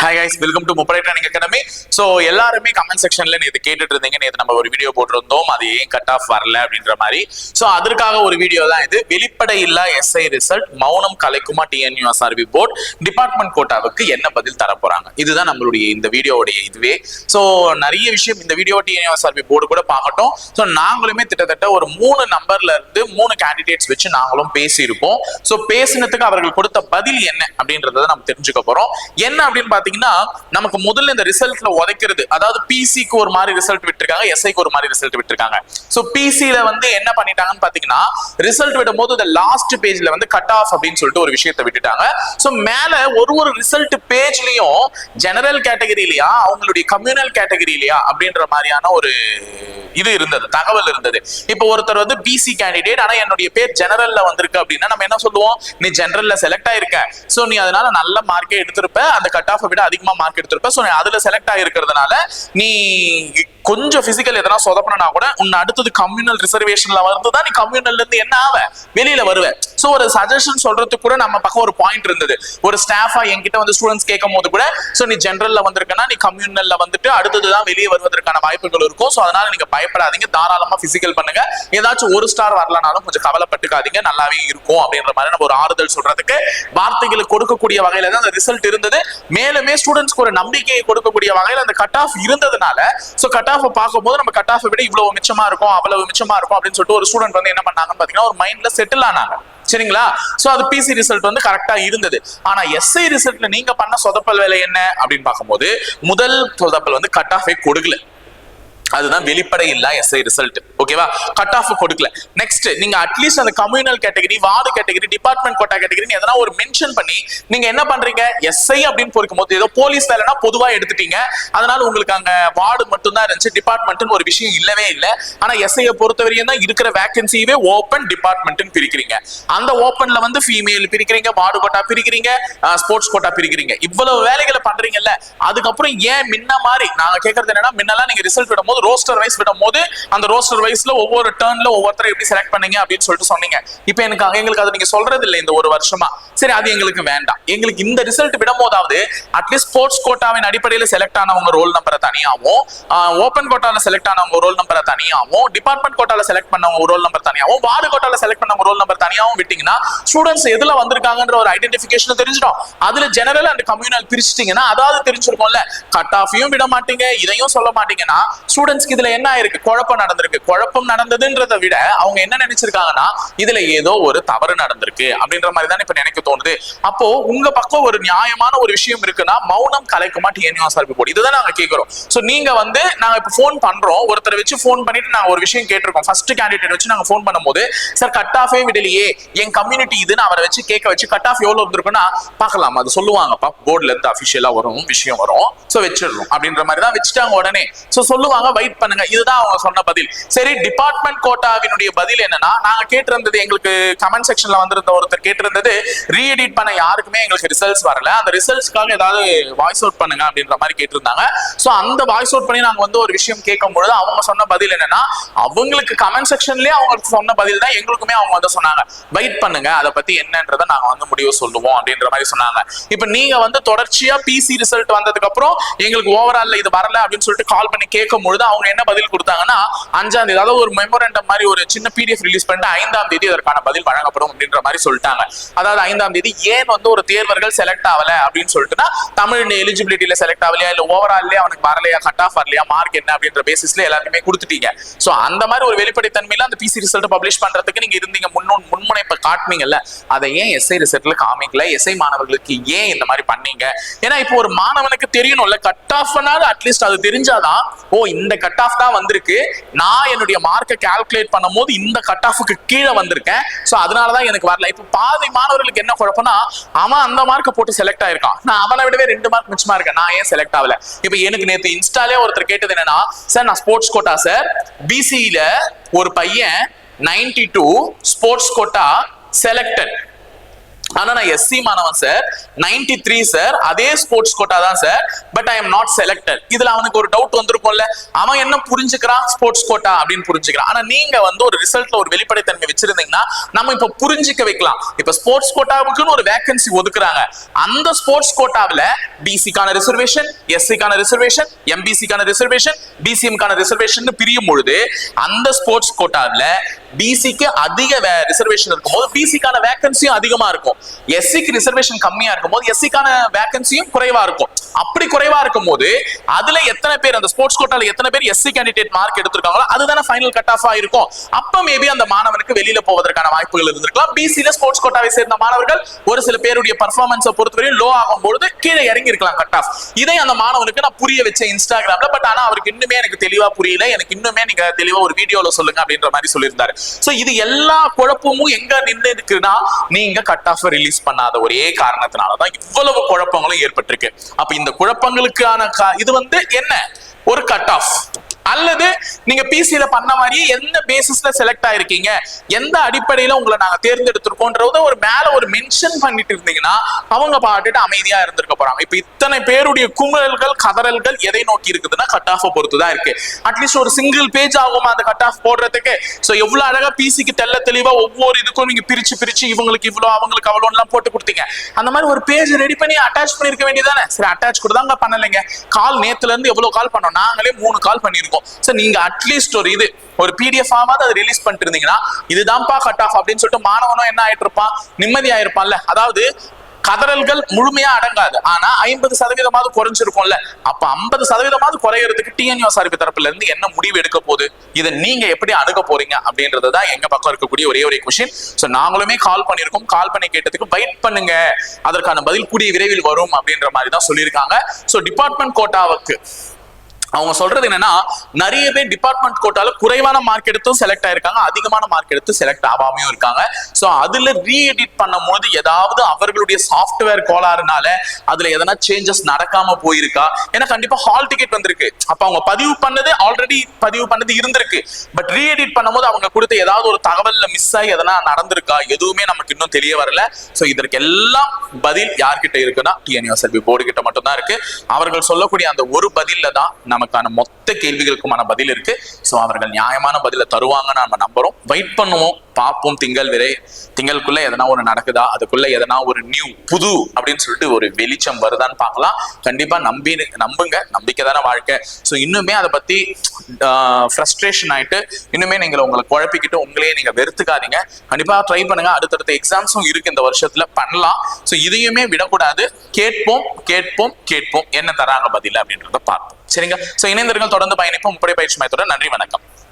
Hi guys welcome to முப்படை training academy so எல்லாருமே comment செக்ஷன்ல நேற்று கேட்டுட்டு இருந்தீங்க நேற்று நம்ம ஒரு வீடியோ போட்டிருந்தோம். அது ஏன் கட் ஆஃப் வரல அப்படின்ற மாதிரி. ஸோ அதற்காக ஒரு வீடியோ தான் இது. வெளிப்படை இல்லா எஸ்ஐ ரிசல்ட் மௌனம் கலைக்குமா டிஎன்யூஎஸ்ஆர்பி போர்ட் டிபார்ட்மெண்ட் கோட்டாவுக்கு என்ன பதில் தர போறாங்க இதுதான் நம்மளுடைய இந்த வீடியோவுடைய இதுவே. ஸோ நிறைய விஷயம் இந்த வீடியோ டிஎன்யூஎஸ்ஆர்பி போர்டு கூட பார்க்கட்டும். ஸோ நாங்களுமே கிட்டத்தட்ட ஒரு மூணு நம்பர்ல இருந்து மூணு கேண்டிடேட்ஸ் வச்சு நாங்களும் பேசியிருக்கோம். ஸோ பேசினதுக்கு அவர்கள் கொடுத்த பதில் என்ன அப்படின்றத நம்ம தெரிஞ்சுக்க போறோம். என்ன அப்படின்னு பாத்தீங்கன்னா நமக்கு முதல்ல இந்த ரிசல்ட்ல உதைக்கிறது அதாவது பிசிக்கு ஒரு மாதிரி ரிசல்ட் விட்டுருக்காங்க எஸ்ஐக்கு ஒரு மாதிரி ரிசல்ட் விட்டுருக்காங்க. ஸோ பிசில வந்து என்ன பண்ணிட்டாங்கன்னு பாத்தீங்கன்னா ரிசல்ட் விடும் போது இந்த லாஸ்ட் பேஜ்ல வந்து கட் ஆஃப் அப்படின்னு சொல்லிட்டு ஒரு விஷயத்தை விட்டுட்டாங்க. ஸோ மேல ஒரு ஒரு ரிசல்ட் பேஜ்லயும் ஜெனரல் கேட்டகரியிலயா அவங்களுடைய கம்யூனல் கேட்டகரியிலயா அப்படின்ற மாதிரியான ஒரு இது இருந்தது தகவல் இருந்தது. இப்போ ஒருத்தர் வந்து பிசி கேண்டிடேட் ஆனா என்னுடைய பேர் ஜெனரல்ல வந்திருக்கு அப்படின்னா நம்ம என்ன சொல்லுவோம்? நீ ஜெனரல்ல செலக்ட் ஆயிருக்க. சோ நீ அதனால நல்ல மார்க்கே எடுத்திருப்ப அந்த கட் ஆஃப் விட அதிகமா மார்க் எடுத்திருப்ப. சோ அதுல செலக்ட் ஆயிருக்கிறதுனால நீ கொஞ்சம் பிசிக்கல் எதனா சொதப்பனா கூட உன்னை அடுத்தது கம்யூனல் ரிசர்வேஷன்ல வந்து தான் நீ கம்யூனல்ல இருந்து என்ன ஆவ? வெளியில வருவேன் சோ ஒரு சஜஷன் சொல்றதுக்கு கூட நம்ம பக்கம் ஒரு பாயிண்ட் இருந்தது. ஒரு ஸ்டாஃபா என்கிட்ட வந்து ஸ்டூடெண்ட்ஸ் கேட்கும் போது கூட சோ நீ ஜென்ரல்ல வந்திருக்கனா நீ கம்யூனல்ல வந்துட்டு அடுத்தது தான் வெளியே வருவதற்கான வாய்ப்புகள் இருக்கும். சோ அதனால நீங்க பயப்படாதீங்க. தாராளமா பிசிக்கல் பண்ணுங்க. ஏதாச்சும் ஒரு ஸ்டார் வரலனாலும் கொஞ்சம் கவலைப்பட்டுக்காதீங்க. நல்லாவே இருக்கும். அப்படின்ற மாதிரி நம்ம ஒரு ஆறுதல் சொல்றதுக்கு வார்த்தைகளுக்கு கொடுக்கக்கூடிய வகையில தான் அந்த ரிசல்ட் இருந்தது. மேலுமே ஸ்டூடெண்ட்ஸ்க்கு ஒரு நம்பிக்கையை கொடுக்கக்கூடிய வகையில அந்த கட் ஆஃப் இருந்ததுனால சோ கட் ஆஃப் பார்க்கும்போது நம்ம கட் ஆஃப் விட இவ்வளவு மிச்சமா இருக்கும் அவ்வளவு மிச்சமா இருக்கும் அப்படின்னு சொல்லிட்டு ஒரு ஸ்டூடெண்ட் வந்து என்ன பண்ணாங்கன்னு பாத்தீங்கன்னா ஒரு மைண்ட்ல செட்டில் ஆனாங்க. சரிங்களா? சோ அது பிசி ரிசல்ட் வந்து கரெக்டா இருந்தது. ஆனா எஸ்ஐ ரிசல்ட்ல நீங்க பண்ண சொதப்பல் வேலை என்ன? அப்படின்னு பார்க்கும்போது முதல் சொதப்பல் வந்து கட் ஆஃபே கொடுக்கல. அதுதான் வெளிப்படை இல்ல எஸ்ஐ ரிசல்ட் ஓகேவா கட் ஆஃப் கொடுக்கல. நெக்ஸ்ட் நீங்க அட்லீஸ்ட் அந்த communal category ward category department quota category எதனா ஒரு மென்ஷன் பண்ணி நீங்க என்ன பண்றீங்க? எஸ்ஐ அப்படின்னு பொறுக்கும் போது ஏதோ போலீஸ் வேலைனா பொதுவா எடுத்துட்டீங்க. அதனால உங்களுக்கு அங்க வார்டு மட்டும் தான் இருந்துச்சு டிபார்ட்மெண்ட்னு ஒரு விஷயம் இல்லவே இல்லை. ஆனா எஸ்ஐயை பொறுத்த வரையும் தான் இருக்கிற வேகன்சியவே ஓப்பன் டிபார்ட்மெண்ட்னு பிரிக்கிறீங்க. அந்த ஓப்பன்ல வந்து ஃபீமேல் பிரிக்கிறீங்க வார்டு கோட்டா பிரிக்கிறீங்க ஸ்போர்ட்ஸ் கோட்டா பிரிக்கிறீங்க. இவ்வளவு வேலைகளை பண்றீங்கல்ல அதுக்கப்புறம் ஏன் முன்ன மாதிரி நாங்க கேட்கறது என்னன்னா முன்னெல்லாம் நீங்க ரிசல்ட் போது ரோஸ்டர் வைஸ் விடும் போது அந்த ரோஸ்டர் வைஸ்ல ஒவ்வொரு டேர்ன்ல ஒவ்வொருத்தரை எப்படி செலக்ட் பண்ணீங்க அப்படின்னு சொல்லிட்டு சொன்னீங்க. இப்போ எனக்கு எங்களுக்கு அதை நீங்க சொல்றது இல்லை இந்த ஒரு வருஷமா. சரி அது எங்களுக்கு வேண்டாம். எங்களுக்கு இந்த ரிசல்ட் விடும் போதாவது அட்லீஸ்ட் ஸ்போர்ட்ஸ் கோட்டாவின் அடிப்படையில் செலக்ட் ஆனவங்க ரோல் நம்பரை தனியாகவும் ஓப்பன் கோட்டால செலக்ட் ஆனவங்க ரோல் நம்பரை தனியாகவும் டிபார்ட்மெண்ட் கோட்டால செலக்ட் பண்ணவங்க ரோல் நம்பர் தனியாகவும் வார்டு கோட்டால செலக்ட் பண்ணவங்க ரோல் நம்பர் தனியாகவும் விட்டீங்கன்னா ஸ்டூடெண்ட்ஸ் எதுல வந்திருக்காங்கன்ற ஒரு ஐடென்டிபிகேஷன் தெரிஞ்சிடும். அதுல ஜெனரல் அண்ட் கம்யூனல் பிரிச்சிட்டீங்கன்னா அதாவது தெரிஞ்சிருக்கும்ல. கட் ஆஃபையும் விட மாட்டீங்க இதையும் சொல்ல மாட்டீங்கன்னா ஸ்டூடெண்ட்ஸ்க்கு இதுல என்ன ஆயிருக்கு? குழப்பம் நடந்திருக்கு. குழப்பம் நடந்ததுன்றதை விட அவங்க என்ன நினைச்சிருக்காங்கன்னா இதுல ஏதோ ஒரு தவறு நடந்திருக்கு அப்படின்ற மாதிரி தான் இப்ப நினைக்க தோணுது. அப்போ உங்க பக்கம் ஒரு நியாயமான ஒரு விஷயம் இருக்குன்னா மௌனம் கலைக்குமா டிஎன்யூஎஸ்ஆர்பி போர்டு இதுதான் நாங்க கேட்கிறோம் சோ நீங்க வந்து நாங்க இப்ப ஃபோன் பண்றோம். ஒருத்தரை வச்சு ஃபோன் பண்ணிட்டு நாங்க ஒரு விஷயம் கேட்டிருக்கோம். ஃபர்ஸ்ட் கேண்டிடேட் வச்சு நாங்க ஃபோன் பண்ணும்போது சார் கட் ஆஃபே விடலையே. என் கம்யூனிட்டி இதுன்னு அவரை வச்சு கேட்க வச்சு கட் ஆஃப் எவ்வளவு இருந்திருக்குன்னா பார்க்கலாம். அது சொல்லுவாங்கப்பா. போர்டுல இருந்து அபிஷியலா வரும் விஷயம் வரும். சோ வச்சிடணும் அப்படின்ற மாதிரி தான் வச்சுட்டாங்க உடனே. சோ சொல்லுவாங்க வெயிட் பண்ணுங்க. இதுதான் அவங்க சொன்ன பதில். சரி டிபார்ட்மெண்ட் கோட்டாவினுடைய பதில் என்னன்னா நாங்க கேட்டிருந்தது எங்களுக்கு கமெண்ட் செக்ஷன்ல வந்திருந்த ஒருத்தர் கேட்டிருந்தது ரீஎடிட் பண்ண யாருக்குமே எங்களுக்கு ரிசல்ட்ஸ் வரல. அந்த ரிசல்ட்ஸ்க்காக ஏதாவது வாய்ஸ் அவுட் பண்ணுங்க அப்படின்ற மாதிரி கேட்டிருந்தாங்க. சோ அந்த வாய்ஸ் அவுட் பண்ணி நாங்க வந்து ஒரு விஷயம் கேட்கும் பொழுது அவங்க சொன்ன பதில் என்னன்னா அவங்களுக்கு கமெண்ட் செக்ஷன்லயே அவங்களுக்கு சொன்ன பதில் தான் எங்களுக்குமே அவங்க வந்து சொன்னாங்க. வெயிட் பண்ணுங்க. அதை பத்தி என்னன்றதை நாங்க வந்து முடிவு சொல்லுவோம் அப்படின்ற மாதிரி சொன்னாங்க. இப்ப நீங்க வந்து தொடர்ச்சியா பிசி ரிசல்ட் வந்ததுக்கு அப்புறம் எங்களுக்கு ஓவரால் இது வரல அப்படின்னு சொல்லிட்டு கால் பண்ணி கேட்கும் பொழுது அவங்க என்ன பதில் கொடுத்தாங்கன்னா அஞ்சாம் தேதி அதாவது ஒரு மெமோரண்டம் மாதிரி ஒரு சின்ன பிடிஎஃப் ரிலீஸ் பண்ணிட்டு ஐந்தாம் தேதி அதற்கான பதில் வழங்கப்படும் அப்படின்ற மாதிரி சொல்லிட்டாங்க. அதாவது ஐந்தாம் தேதி ஏன் வந்து ஒரு தேர்வர்கள் செலக்ட் ஆகல அப்படின்னு சொல்லிட்டுனா தமிழ் எலிஜிபிலிட்டியில செலக்ட் ஆகலையா இல்ல ஓவரால்லே அவனுக்கு வரலையா கட் ஆஃப் வரலையா மார்க் என்ன அப்படின்ற பேசிஸ்ல எல்லாருக்குமே கொடுத்துட்டீங்க. சோ அந்த மாதிரி ஒரு வெளிப்படைத்தன்மையில அந்த பிசி ரிசல்ட் பப்ளிஷ் பண்றதுக்கு நீங்க இருந்தீங்க. முன்னோன் முன்முனைப்பை காட்டுனீங்கல்ல அதை ஏன் எஸ்ஐ ரிசல்ட்ல காமிக்கல? எஸ்ஐ மாணவர்களுக்கு ஏன் இந்த மாதிரி பண்ணீங்க? ஏன்னா இப்போ ஒரு மாணவனுக்கு தெரியணும்ல கட் ஆஃப்னால அட்லீஸ்ட் அது தெரிஞ்சாதான் ஓ இந்த கட் ஆஃப் தான் வந்திருக்கு. நான் என்னுடைய மார்க்கை கால்குலேட் பண்ணும்போது இந்த கட் ஆஃபுக்கு கீழே வந்திருக்கேன். சோ அதனாலதான் எனக்கு வரல. இப்போ பாதி மாணவர்களுக்கு என்ன குழப்பம்னா அவன் அந்த மார்க்கை போட்டு செலக்ட் ஆயிருக்கான். நான் அவனை விடவே ரெண்டு மார்க் மிச்சமா இருக்கேன். நான் ஏன் செலக்ட் ஆகல? இப்போ எனக்கு நேற்று இன்ஸ்டாலே ஒருத்தர் கேட்டது என்னன்னா சார் நான் ஸ்போர்ட்ஸ் கோட்டா சார் பிசியில ஒரு பையன் 92 டூ ஸ்போர்ட்ஸ் கோட்டா செலக்டட் ஆனா நான் எஸ்சி மாணவன் சார் 93 த்ரீ சார் அதே ஸ்போர்ட்ஸ் கோட்டா தான் sir but I am not selected இதுல அவனுக்கு ஒரு டவுட் வந்திருக்கும்ல. அவன் என்ன புரிஞ்சுக்கிறான்? ஸ்போர்ட்ஸ் கோட்டா அப்படின்னு புரிஞ்சுக்கிறான். ஆனா நீங்க வந்து ஒரு ரிசல்ட்ல ஒரு வெளிப்படைத்தன்மை வச்சிருந்தீங்கன்னா நம்ம இப்ப புரிஞ்சுக்க வைக்கலாம். இப்ப ஸ்போர்ட்ஸ் கோட்டாவுக்குன்னு ஒரு வேகன்சி ஒதுக்குறாங்க. அந்த ஸ்போர்ட்ஸ் கோட்டாவில் பிசிக்கான ரிசர்வேஷன் எஸ்சிக்கான ரிசர்வேஷன் எம்பிசிக்கான ரிசர்வேஷன் பிசிஎம்கான ரிசர்வேஷன் பிரியும் பொழுது அந்த ஸ்போர்ட்ஸ் கோட்டாவில் பிசிக்கு அதிக ரிசர்வேஷன் இருக்கும்போது பிசிக்கான வேகன்சியும் அதிகமா இருக்கும். எஸ்சிக்கு ரிசர்வேஷன் கம்மியா இருக்கும் போது எஸ்சிக்கான வேகன்சியும் குறைவா இருக்கும். அப்படி குறைவா இருக்கும் போது அதுல எத்தனை பேர் அந்த ஸ்போர்ட்ஸ் கோட்டால எத்தனை பேர் எஸ்சி கேண்டிடேட் மார்க் எடுத்திருக்காங்களோ அதுதானே ஃபைனல் கட் ஆஃப் ஆயிருக்கும் அப்ப மேபி அந்த மாணவனுக்கு வெளியில போவதற்கான வாய்ப்புகள் இருந்திருக்கலாம். பிசில ஸ்போர்ட்ஸ் கோட்டாவை சேர்ந்த மாணவர்கள் ஒரு சில பேருடைய பர்ஃபார்மன்ஸை பொறுத்தவரையும் லோ ஆகும் பொழுது கீழே இறங்கி இருக்கலாம் கட் ஆஃப் இதை அந்த மாணவனுக்கு நான் புரிய வச்சேன் இன்ஸ்டாகிராம்ல பட் ஆனா அவருக்கு இன்னுமே எனக்கு தெளிவா புரியல. எனக்கு இன்னுமே நீங்க தெளிவா ஒரு வீடியோல சொல்லுங்க அப்படின்ற மாதிரி சொல்லியிருந்தாரு. சோ இது எல்லா குழப்பமும் எங்க நின்று இருக்குன்னா நீங்க கட் ஆஃப் ரிலீஸ் பண்ணாத ஒரே காரணத்தினாலதான் இவ்வளவு குழப்பங்களும் ஏற்பட்டிருக்கு. அப்ப இந்த குழப்பங்களுக்கான இது வந்து என்ன? ஒரு கட் ஆஃப் அல்லது நீங்க பிசியில பண்ண மாதிரி எந்த பேசிஸ்ல செலக்ட் ஆயிருக்கீங்க? எந்த அடிப்படையில உங்களை நாங்க தேர்ந்தெடுத்திருக்கோன்றத ஒரு மேல ஒரு மென்ஷன் பண்ணிட்டு இருந்தீங்கன்னா அவங்க பாட்டுட்டு அமைதியா இருந்திருக்க போறாங்க. இப்ப இத்தனை பேருடைய குமுறல்கள் கதறல்கள் எதை நோக்கி இருக்குதுன்னா கட் ஆஃப் பொறுத்து தான் இருக்கு அட்லீஸ்ட் ஒரு சிங்கிள் பேஜ் ஆகுமா அந்த கட் ஆஃப் போடுறதுக்கு? சோ எவ்வளவு அழகா பிசிக்கு தெள்ள தெளிவா ஒவ்வொரு இதுக்கும் நீங்க பிரிச்சு பிரிச்சு இவங்களுக்கு இவ்வளவு அவங்களுக்கு அவ்வளவு எல்லாம் போட்டு கொடுத்தீங்க. அந்த மாதிரி ஒரு பேஜ் ரெடி பண்ணி அட்டாச் பண்ணிருக்க வேண்டியதானே சரி அட்டாச் கூட தாங்க பண்ணலைங்க. கால் நேத்துல இருந்து எவ்வளவு கால் பண்ணோம்? நாங்களே மூணு கால் பண்ணிருக்கோம் சோ நீங்க அட்லீஸ்ட் ஒரு இது ஒரு பிடிஎஃப் ஆகாது அதை ரிலீஸ் பண்ணிட்டு இருந்தீங்கன்னா இதுதான்ப்பா கட் ஆஃப் அப்படின்னு சொல்லிட்டு மாணவனும் என்ன ஆயிட்டு இருப்பான் நிம்மதி இருப்பான்ல அதாவது கதறல்கள் முழுமையா அடங்காது. ஆனா ஐம்பது சதவீதமாவது குறைஞ்சிருக்கும்ல. அப்ப ஐம்பது சதவீதமாவது குறையறதுக்கு டிஎன்யூஎஸ் அறிவு தரப்புல இருந்து என்ன முடிவு எடுக்க போகுது? இதை நீங்க எப்படி அணுக போறீங்க? அப்படின்றது தான் எங்க பக்கம் இருக்கக்கூடிய ஒரே ஒரு கொஸ்டின் ஸோ நாங்களுமே கால் பண்ணியிருக்கோம். கால் பண்ணி கேட்டதுக்கு வெயிட் பண்ணுங்க. அதற்கான பதில் கூடிய விரைவில் வரும் அப்படின்ற மாதிரி தான் சொல்லியிருக்காங்க. ஸோ டிபார்ட்மெண்ட் கோட்டாவுக்கு அவங்க சொல்றது என்னன்னா நிறைய பேர் டிபார்ட்மெண்ட் கோட்டால குறைவான மார்க் எடுத்தும் செலக்ட் ஆயிருக்காங்க அதிகமான மார்க் எடுத்து செலக்ட் ஆகாமையும் இருக்காங்க. ஸோ அதுல ரீஎடிட் பண்ணும்போது ஏதாவது அவர்களுடைய சாஃப்ட்வேர் கோளாறுனால அதுல எதனா சேஞ்சஸ் நடக்காம போயிருக்கா? ஏன்னா கண்டிப்பா ஹால் டிக்கெட் வந்திருக்கு. அப்ப அவங்க பதிவு பண்ணது ஆல்ரெடி பதிவு பண்ணது இருந்திருக்கு. பட் ரீஎடிட் பண்ணும்போது அவங்க கொடுத்த ஏதாவது ஒரு தகவல்ல மிஸ் ஆகி எதனா நடந்திருக்கா? எதுவுமே நமக்கு இன்னும் தெரிய வரல. ஸோ இதற்கு எல்லாம் பதில் யார்கிட்ட இருக்குன்னா டிஎன்யூஎஸ்எல்பி போர்டு கிட்ட மட்டும்தான் இருக்கு. அவர்கள் சொல்லக்கூடிய அந்த ஒரு பதில்ல தான் நமக்கான மொத்த கேள்விகளுக்குமான பதில் இருக்கு. சோ அவர்கள் நியாயமான பதிலை தருவாங்கன்னு நம்ம நம்புறோம். வெயிட் பண்ணுவோம். பார்ப்போம் திங்கள் விரை திங்களுக்குள்ள எதனா ஒரு நடக்குதா? அதுக்குள்ள எதனா ஒரு நியூ புது அப்படின்னு சொல்லிட்டு ஒரு வெளிச்சம் வருதான்னு பார்க்கலாம். கண்டிப்பா நம்பி நம்புங்க. நம்பிக்கை தானே வாழ்க்கை. ஸோ இன்னுமே அதை பத்தி ஃப்ரஸ்ட்ரேஷன் ஆயிட்டு இன்னுமே நீங்கள் உங்களை குழப்பிக்கிட்டு உங்களையே நீங்க வெறுத்துக்காதீங்க. கண்டிப்பா ட்ரை பண்ணுங்க. அடுத்தடுத்த எக்ஸாம்ஸும் இருக்கு இந்த வருஷத்துல. பண்ணலாம். ஸோ இதையுமே விடக்கூடாது. கேட்போம் கேட்போம் கேட்போம். என்ன தராங்க பதில் அப்படின்றத பார்ப்போம். சரிங்க? சோ இணைந்தர்கள் தொடர்ந்து பயணிப்போம். முப்படை பயிற்சி மையத்துடன் நன்றி வணக்கம்.